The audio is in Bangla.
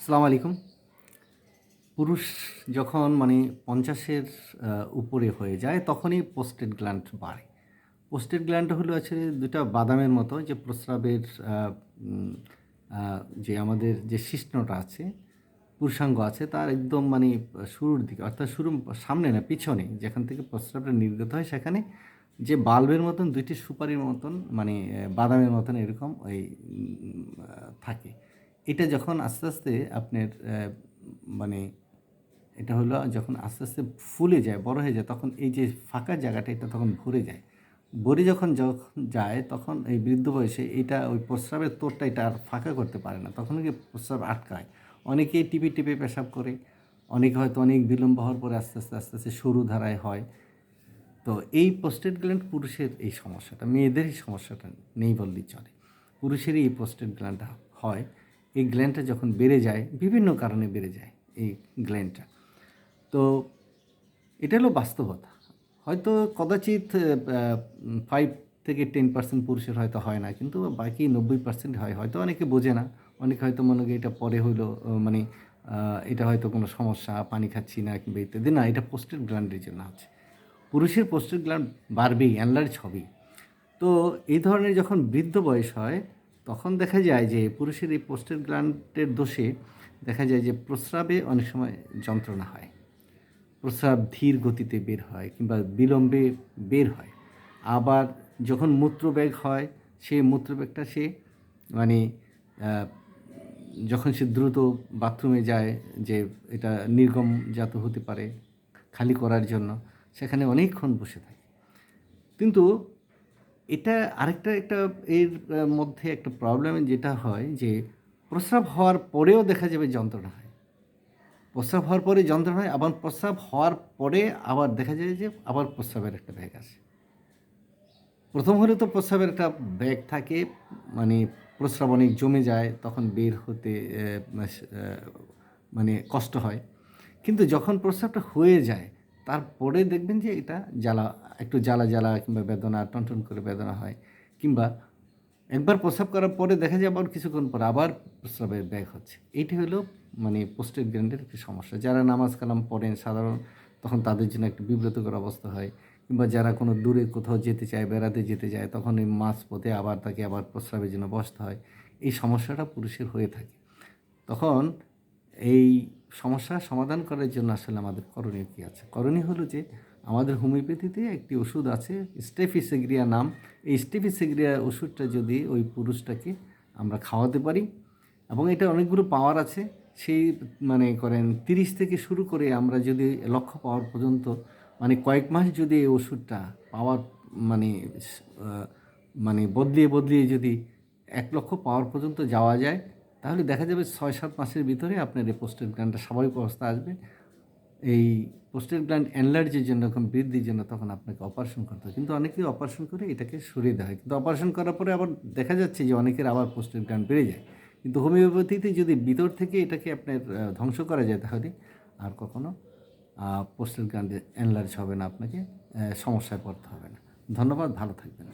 আসসালামু আলাইকুম। পুরুষ যখন মানে পঞ্চাশের উপরে হয়ে যায়, তখনই পোস্টেড গ্ল্যান্ড বাড়ে। পোস্টেড গ্ল্যান্ড হলো আছে দুটা বাদামের মতো যে প্রস্রাবের যে আমাদের যে শিশ্নটা আছে, পুরুষাঙ্গ আছে, তার একদম মানে শুরুর দিকে, অর্থাৎ শুরু, সামনে না, পিছনে, যেখান থেকে প্রস্রাবটা নির্গত হয়, সেখানে যে বাল্বের মতন দুইটি সুপারির মতন মানে বাদামের মতন এরকম ওই থাকে। এটা যখন আস্তে আস্তে আপনার মানে এটা হলো যখন আস্তে আস্তে ফুলে যায়, বড় হয়ে যায়, তখন এই যে ফাঁকা জায়গাটা, এটা তখন ভরে যায়। ভরে যখন যখন যায়, তখন এই বৃদ্ধ বয়সে এটা ওই প্রস্রাবের তোরটা এটা আর ফাঁকা করতে পারে না। তখন কি প্রস্রাব আটকায়। অনেকেই টিপে টিপে পেশাব করে, অনেকে হয়তো অনেক বিলম্ব হওয়ার পরে আস্তে আস্তে আস্তে আস্তে সরু ধারায় হয়। তো এই পোস্টেড গ্ল্যান্ড পুরুষের এই সমস্যাটা মেয়েদেরই সমস্যাটা নেই বললেই চলে। পুরুষেরই এই পোস্টেড গ্ল্যান্ডটা হয়। এই গ্ল্যান্ডটা যখন বেড়ে যায়, বিভিন্ন কারণে বেড়ে যায় এই গ্ল্যান্ডটা তো এটা হলো বাস্তবতা। হয়তো কদাচিৎ ফাইভ থেকে টেন পার্সেন্ট পুরুষের হয়তো হয় না, কিন্তু বাকি নব্বই পার্সেন্ট হয়। হয়তো অনেকে বোঝে না। অনেকে হয়তো মনে করি এটা পরে হইল মানে এটা হয়তো কোনো সমস্যা, পানি খাচ্ছি না কিংবা ইত্যাদি। না, এটা পোস্টেড গ্ল্যান্ডের জন্য আছে। পুরুষের পোস্টেড গ্ল্যান্ড বাড়বেই অ্যানলার্জ হবেই। তো এই ধরনের যখন বৃদ্ধ বয়স হয় তখন দেখা যায় যে পুরুষের এই পোস্টের গ্ল্যান্ডের দোষে দেখা যায় যে প্রস্রাবে অনেক সময় যন্ত্রণা হয়। প্রস্রাব ধীর গতিতে বের হয় কিংবা বিলম্বে বের হয়। আবার যখন মূত্রবেগ হয় সেই মূত্রবেগটা সে মানে যখন সে দ্রুত বাথরুমে যায় যে এটা নির্গমজাত হতে পারে খালি করার জন্য, সেখানে অনেকক্ষণ বসে থাকে। কিন্তু এটা আরেকটা, একটা এর মধ্যে একটা প্রবলেম যেটা হয় যে প্রস্রাব হওয়ার পরেও দেখা যাবে যন্ত্রণা হয়। প্রস্রাব হওয়ার পরে যন্ত্রণা হয়, আবার প্রস্রাব হওয়ার পরে আবার দেখা যায় যে আবার প্রস্রাবের একটা ব্যাগ আছে প্রথম হলে তো প্রস্রাবের একটা ব্যাগ থাকে মানে প্রস্রাব অনেক জমে যায়, তখন বের হতে মানে কষ্ট হয়। কিন্তু যখন প্রস্রাবটা হয়ে যায় তারপরে দেখবেন যে এটা জ্বালা, একটু জ্বালা জ্বালা কিংবা বেদনা, টনটন করে বেদনা হয়। কিংবা একবার প্রস্রাব করার পরে দেখা যায় আবার কিছুক্ষণ পর আবার প্রস্রাবের ব্যাগ হচ্ছে। এইটি হলো মানে পোস্টেড গ্র্যান্ডের একটি সমস্যা। যারা নামাজ কালাম পড়েন সাধারণ, তখন তাদের জন্য একটু বিব্রতকর অবস্থা হয়। কিংবা যারা কোনো দূরে কোথাও যেতে চায়, বেড়াতে যেতে চায়, তখন এই মাছ পথে আবার তাকে আবার প্রস্রাবের জন্য বসতে হয়। এই সমস্যাটা পুরুষের হয়ে থাকে। তখন এই সমস্যার সমাধান করার জন্য আসলে আমাদের করণীয় কী আছে? করণীয় হলো যে আমাদের হোমিওপ্যাথিতে একটি ওষুধ আছে, স্টেফিসেগ্রিয়া নাম। এই স্টেফিসেগ্রিয়া ওষুধটা যদি ওই পুরুষটাকে আমরা খাওয়াতে পারি, এবং এটা অনেকগুলো পাওয়ার আছে, সেই মানে করেন তিরিশ থেকে শুরু করে আমরা যদি লক্ষ্য পাওয়ার পর্যন্ত মানে কয়েক মাস যদি এই ওষুধটা পাওয়ার মানে মানে বদলিয়ে বদলিয়ে যদি এক লক্ষ পাওয়ার পর্যন্ত যাওয়া যায় তাহলে দেখা যাবে ছয় সাত মাসের ভিতরে আপনার এই পোস্টেড গ্ল্যান্ডটা স্বাভাবিক অবস্থা আসবে। এই পোস্টেড গ্ল্যান্ড অ্যানলার্জির জন্য, যখন বৃদ্ধির জন্য তখন আপনাকে অপারেশন করতে হয় কিন্তু অনেকেই অপারেশন করে এটাকে সরিয়ে দেওয়া হয়। কিন্তু অপারেশন করার পরে আবার দেখা যাচ্ছে যে অনেকের আবার পোস্টেড গ্ল্যান্ড বেড়ে যায়। কিন্তু হোমিওপ্যাথিতে যদি ভিতর থেকে এটাকে আপনার ধ্বংস করা যায় তাহলে আর কখনো পোস্টেড গ্ল্যান্ড অ্যানলার্জ হবে না আপনাকে সমস্যায় পড়তে হবে না। ধন্যবাদ, ভালো থাকবেন।